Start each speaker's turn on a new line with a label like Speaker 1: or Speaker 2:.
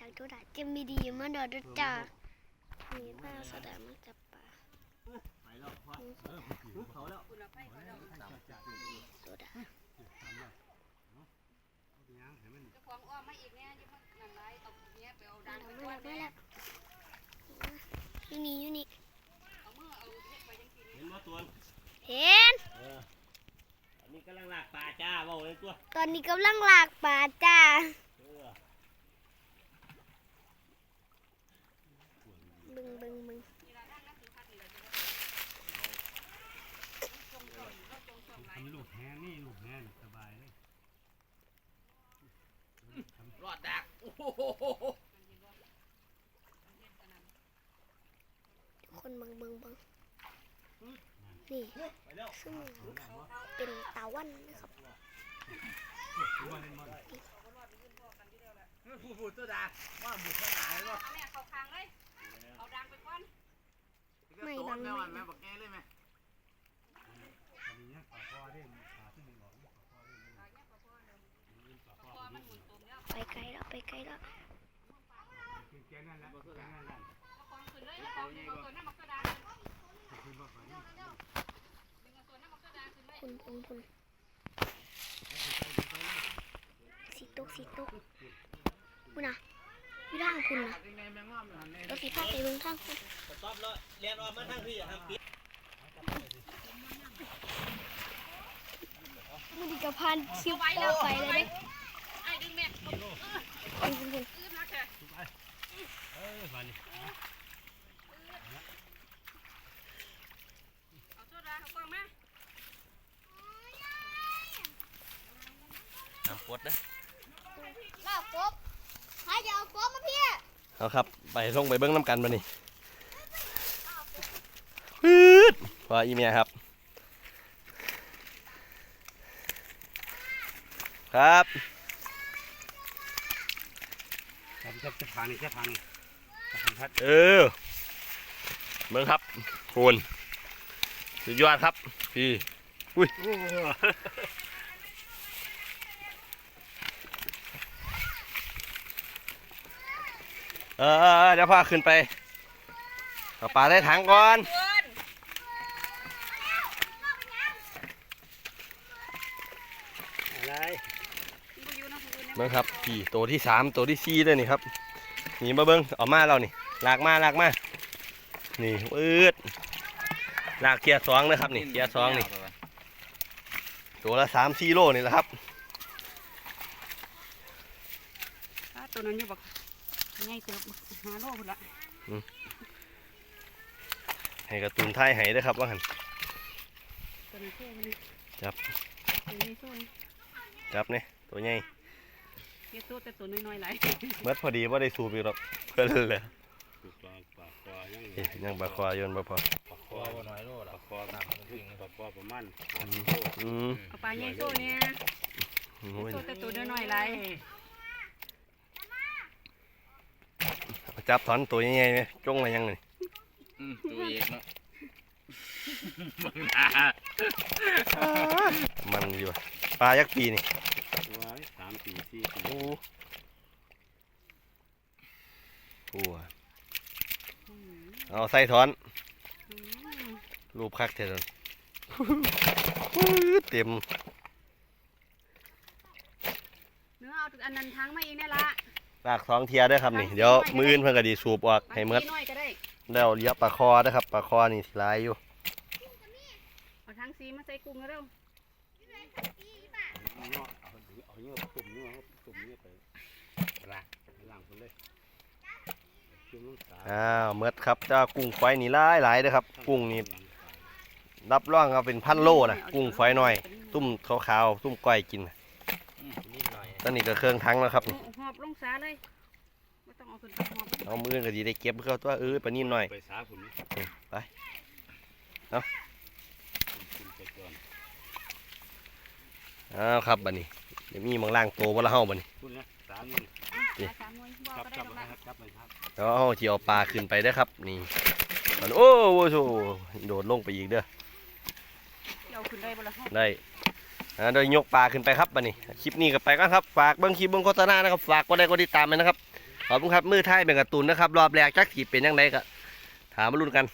Speaker 1: จากตัวดาจะมีดีมาดอดจ้ามีหน้าสดามาจับปลา
Speaker 2: ไปแล้วพ่อเออเขาแล้ว
Speaker 1: ตัวดา
Speaker 3: เจ้าของอ้อมมาอีกเนี่ยยังมันนั่นไรเอาเนี้ยไปเอาดังไป
Speaker 1: ไม่
Speaker 3: ก่อ
Speaker 1: รั
Speaker 3: น
Speaker 1: กไม่
Speaker 3: แม่
Speaker 1: รักอยู่นี่อยู่นี่
Speaker 3: เอามือเอาเนี้ยไปยังกิน
Speaker 2: เห็นว่าตัว
Speaker 1: เห็น
Speaker 2: เอออันนี้กำลังลากปลาจ้าเบาเลยตัว
Speaker 1: ตอนนี้กำลังลากปลาจ้า
Speaker 2: เออ
Speaker 1: บึงบึงบึง
Speaker 4: ทำลูกแห้งนี่ลูกแห้งสบายเลย
Speaker 2: รอดดักโอ้โห
Speaker 1: ทุกคนเบึงเบึงเบึงนี่
Speaker 2: ไปแล้ว
Speaker 1: ซึ่งเป็นตาวันนะครับ
Speaker 4: ตัวเล่นบอล
Speaker 2: ผู้ผู้ตัวดักว่าบุกขนาดนี้ก็
Speaker 3: แม่เขาคางเลยเอาดังไปก่อน
Speaker 1: ไม่บังไม่บัง
Speaker 4: ตอนนี้เนี่ยปลาคอได้ปลาที่มันหลอกปลาคอได้ปลาคอ
Speaker 3: พอมันหมุนตุ่มแล้ว
Speaker 1: ไปไกลแล้วไปไกลแล้ว
Speaker 4: แกนั่นแหละแกนั่นแหละ
Speaker 3: เอาของขึ้นเลยแล้วเอาตัวนั้นมาก็ดัง
Speaker 4: คือว่าฝัน
Speaker 3: ดึงเอาตัวนั้นมาก็ดังขึ้นเลย
Speaker 1: คุณคุณคุณสีตุกสีตุกคุณนะอยู่ทางคุณนะเราสีผ้าไปเบิ่งทางคุณ
Speaker 2: ตอบแล้วเรียนออกมาทางพี่ทางพี่
Speaker 1: มันดีกับพันคิวไปแล้วไปเลย เอ้
Speaker 4: ยฝัน
Speaker 3: เอาโซดาเอากล้องมา
Speaker 2: ทำกดนะ
Speaker 1: ลากกบใครจะเอากบมาพี่
Speaker 2: เอาครับ ไปลงไปเบิ้งน้ำกันมานี่ปื๊ดว่าอีเมียครับ ครับ
Speaker 4: ครับ จะจะพังนี่จะพังจะพังพัด
Speaker 2: เออเบิ้งครับคุณสุดยอดครับ พี่ อุ้ยเออเดี๋ยวพาขึ้นไปเอาปลาได้ถังก่อ
Speaker 3: น
Speaker 4: อะไร
Speaker 3: กูอยู่นะกูอยู่นะ
Speaker 2: เบิ้งครับพี่ตัวที่สามตัวที่สี่เลยนี่ครับนี่มาเบิ้งเอามาเรานี่ลากมาลากมานี่อืดลากเกียร์สองนะครับนี่เกียร์สองนี่ตัวละสามสี่โลนี่แหละครับ
Speaker 3: ตัวนั้นอยู่บักง่ายเกือบหาโลพุ่นละ
Speaker 2: ให้กระตุนท้ายให้ด้วยครับว่าหัน
Speaker 3: ตัวนี้เท่เลย
Speaker 2: จับ
Speaker 3: ตัวนี้สู้
Speaker 2: จับเนี่ยตัวใหญ่
Speaker 3: เยตัวแต่ตัวน้อยๆไหล
Speaker 2: เมื่อพอดีว่าได้สูบอีกหรอกเพื่อนเลย
Speaker 4: ปลาปลาคอยัง
Speaker 2: เอ๊ะยังบาคอโยนบ่พอ
Speaker 4: ปลาคอว่าน้อยโลละปลาคอน้ำถึงปลาคอประมาณ
Speaker 2: อืม
Speaker 3: เอาปลาใหญ่โซ่เนี่ย
Speaker 2: โอ้ย
Speaker 3: โซ่แต่ตัวน้อยๆไหล
Speaker 2: จับถอนตัวใหญ่ๆไหมจงมายังนี่
Speaker 5: ตัวเองเนาะ
Speaker 2: มันอยู่ว่ะปลายักษ์ปีนี่
Speaker 4: ตัวสามสี่สี่ปี
Speaker 2: โอ้โห เอาใส่ถอนรูปคักเท่านั้นเต็ม
Speaker 3: เนื้อเอาอันนั้นทั้งมาเองนี่ละ
Speaker 2: ลากสองเทียเด้วยครับนี่เดี๋ยวมืออื่นเพิ่นก็ดีสูบออกให้หมด
Speaker 3: น้อยก็ได้
Speaker 2: แล้วเลี้ยปลาคอนะครับปลาคอนี่สิหลายอยู่
Speaker 3: เอาทั้งสีมาใส่กุ้งเร็ว
Speaker 4: เนาะเอาเอาเนื้อตุ่มเนื้อตุ่มเนื้อไปล้างล้างคนเลยจุ่มน้ำตา
Speaker 2: อ้าวเมดครับเจ้ากุ้งไฟนี่หลายหลายเด้อครับ กุ้งนี่รับรองเอาเป็นพันโลนะกุ้งไฟหน่อย ตุ้มขาวๆตุ้มก้อยกินน่ะ
Speaker 5: นิดหน่อย
Speaker 2: ตอนนี้ก็เครื่องทั้งแล้วครับนี่
Speaker 3: หอบลงสาเลยไม่ต้องเอาขึ้นไปหอบ
Speaker 2: เอามือก็ดีได้เก็บเข้าตัวเออปลานิ่มหน่อย
Speaker 4: ไปสาผมนี่
Speaker 2: ไป
Speaker 4: กินไปก่อน
Speaker 2: อ้าวครับบัดนี้เดี๋ยวมีมังล่างโตบ่ละเฮาบัดนี้
Speaker 4: คุณนะสาม นี่
Speaker 3: สามหน่วยบ่
Speaker 4: ครับ
Speaker 3: ก็ได้
Speaker 4: ครับ
Speaker 3: แล้วละ
Speaker 4: ครับครับไปครับ
Speaker 2: แล้วเฮาสิเอาปลาขึ้นไปเด้อครับ นี่บัดโอ้โหโอ้โหโดดลงไปอีกเด้อ
Speaker 3: เดี๋ยวขึ้นได้บ่ละห้อง
Speaker 2: ได้อ่าโดยยกปลาขึ้นไปครับบัดนี้ คลิปนี้ก็ไปกันครับ ฝากเบิ้งคลิปเบิ้งโฆษณานะครับฝากกดไลค์กดติดตามเลยนะครับขอบคุณครับมือไทยเป็นการ์ตูนนะครับ รอบแรกจักถีเป็นยังไงก็ถามมาลุ้นกัน